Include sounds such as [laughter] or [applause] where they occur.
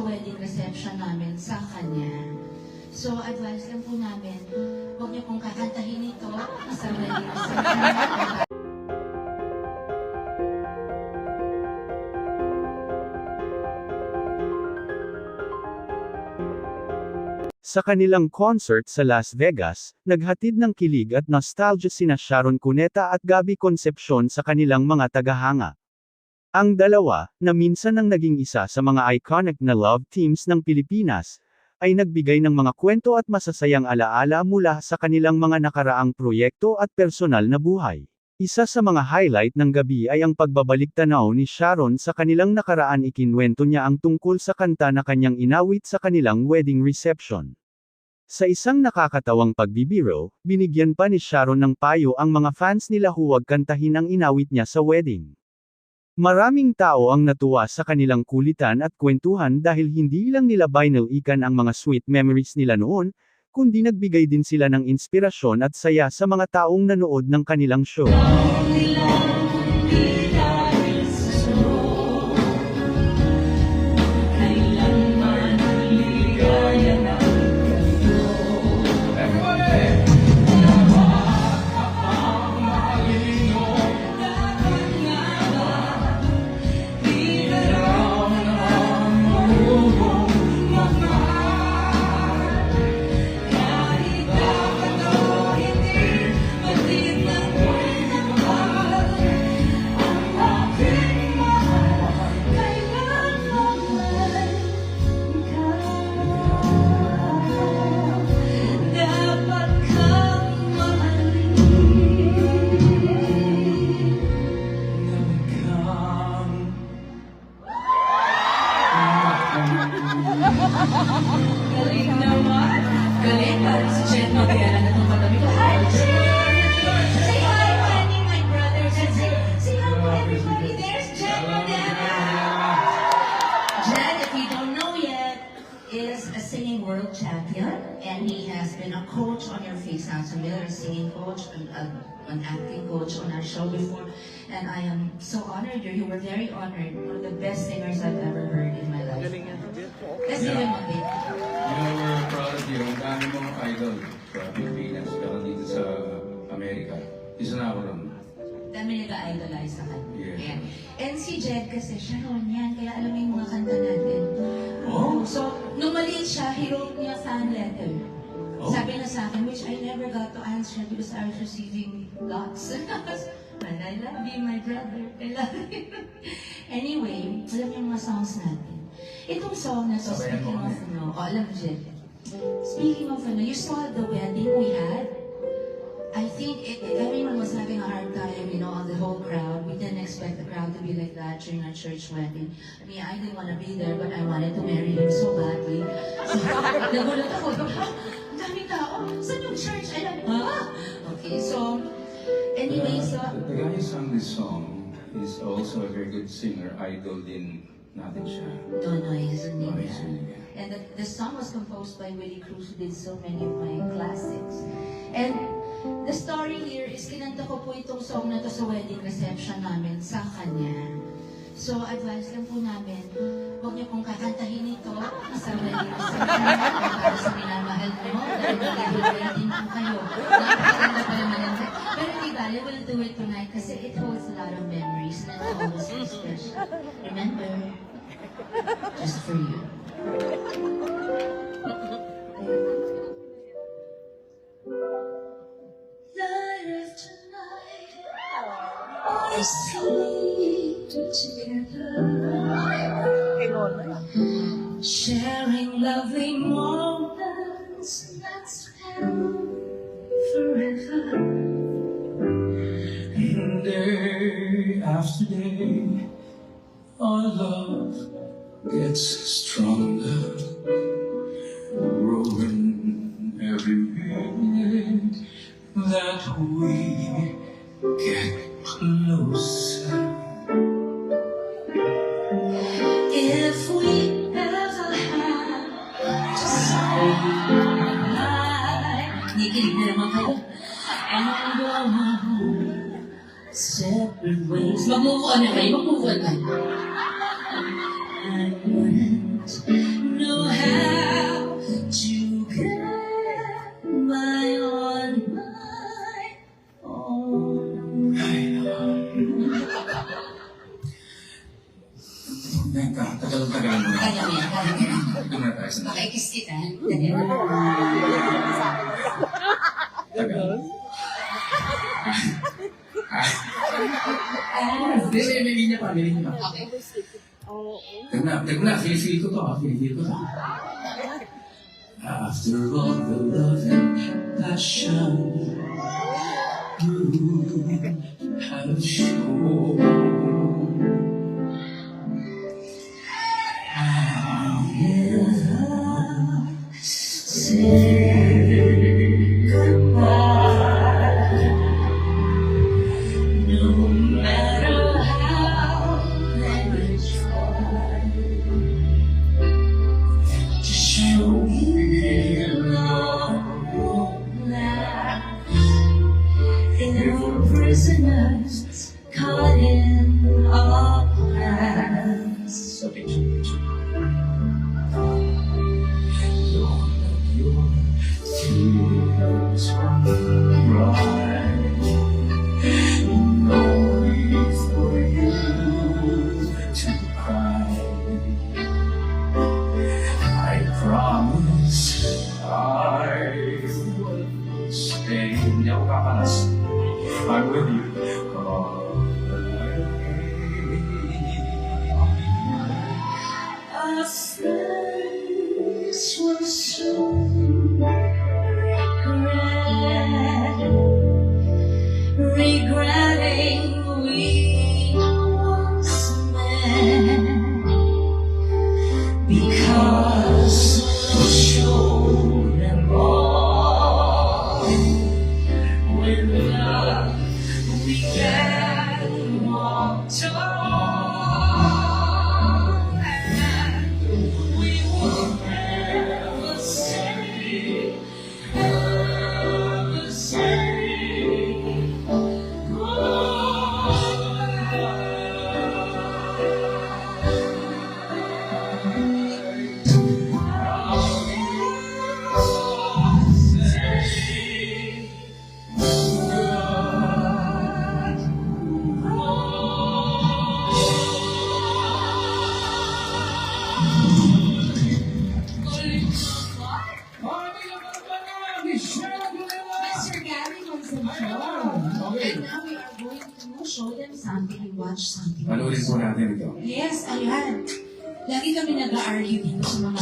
sa wedding reception namin sa kanya. So, advice lang po namin, huwag niyo pong kakantahin ito sa wedding reception. Sa kanilang concert sa Las Vegas, naghatid ng kilig at nostalgia sina Sharon Cuneta at Gabby Concepcion sa kanilang mga tagahanga. Ang dalawa, na minsan ang naging isa sa mga iconic na love teams ng Pilipinas, ay nagbigay ng mga kwento at masasayang alaala mula sa kanilang mga nakaraang proyekto at personal na buhay. Isa sa mga highlight ng gabi ay ang pagbabalik tanaw ni Sharon sa kanilang nakaraan ikinwento niya ang tungkol sa kanta na kanyang inawit sa kanilang wedding reception. Sa isang nakakatawang pagbibiro, binigyan pa ni Sharon ng payo ang mga fans nila huwag kantahin ang inawit niya sa wedding. Maraming tao ang natuwa sa kanilang kulitan at kwentuhan dahil hindi lang nila binalikan ang mga sweet memories nila noon, kundi nagbigay din sila ng inspirasyon at saya sa mga taong nanood ng kanilang show. Hi! Say hi, my brother. Say, everybody. There's if you don't know yet, is a singing world champion. And he has been a coach on your Face Familiar, a singing coach, an, a- an acting coach on our show before. And I am so honored. You were very honored. One of the best singers I've ever heard in my life. Let's give him a big You know, we're proud of you. Ang dami mong idol sa Pilipinas, pero dito sa Amerika. Isa na ako ron. dami nag-idolize sa kanya. Yeah. Ayan. And si Jed kasi, Sharon yan, kaya alam mo yung mga kanta natin. Oh. So, nung maliit siya, he wrote me a fan letter. Oh. Sabi na sa akin, which I never got to answer because I was receiving lots. [laughs] And I love you, my brother. I love you. [laughs] anyway, alam niyo yung mga songs natin. Itong song na to, Sabayan speaking mo of, ano, oh, alam mo, Jed. Speaking of, ano, you saw the wedding we had? I think it, it- everyone was having a hard time, you know, on the whole crowd. We didn't expect the crowd to be like that during our church wedding. I mean, I didn't want to be there, but I wanted to marry him so badly. [laughs] So, nagulat ako. Daming tao. Saan yung church? I don't, ha? Okay, so, anyway, so, The, the guy who sang this song is also a very good singer. Idol din natin siya. no, no, he's a Oh, name. he's a name. And the, the song was composed by Willie Cruz, who did so many of my classics. And the story here is kinanta ko po itong song na to sa wedding reception namin sa kanya. So, advice lang po namin, huwag niyo pong kakantahin ito sa wedding reception do it tonight kasi it holds a lot of memories and it always be special. Remember, just for you. Night after night, we sleep together, sharing lovely moments that spend forever. Day after day, our love gets stronger, growing every minute that we get closer. If we ever had to say goodbye, Nikinig na naman kayo. And go separate ways. Mag-move on na kayo, mag-move on na. I wouldn't know how to get on my own. Ay, nako. Nagka, tagal-tagal mo na. Kaya mo yan, kaya mo yan. Doon na tayo sa nakikis linya pa. Okay. Tag na, tag na, feel-feel ko to, ah, feel-feel ko to. After all the love and passion you have shown, I never say stay. Hindi ako kakalas. I'm with you. Now we are going to show them something and watch something. Panoorin po natin ito. Yes, ayan. Lagi kami nag-argue dito sa mga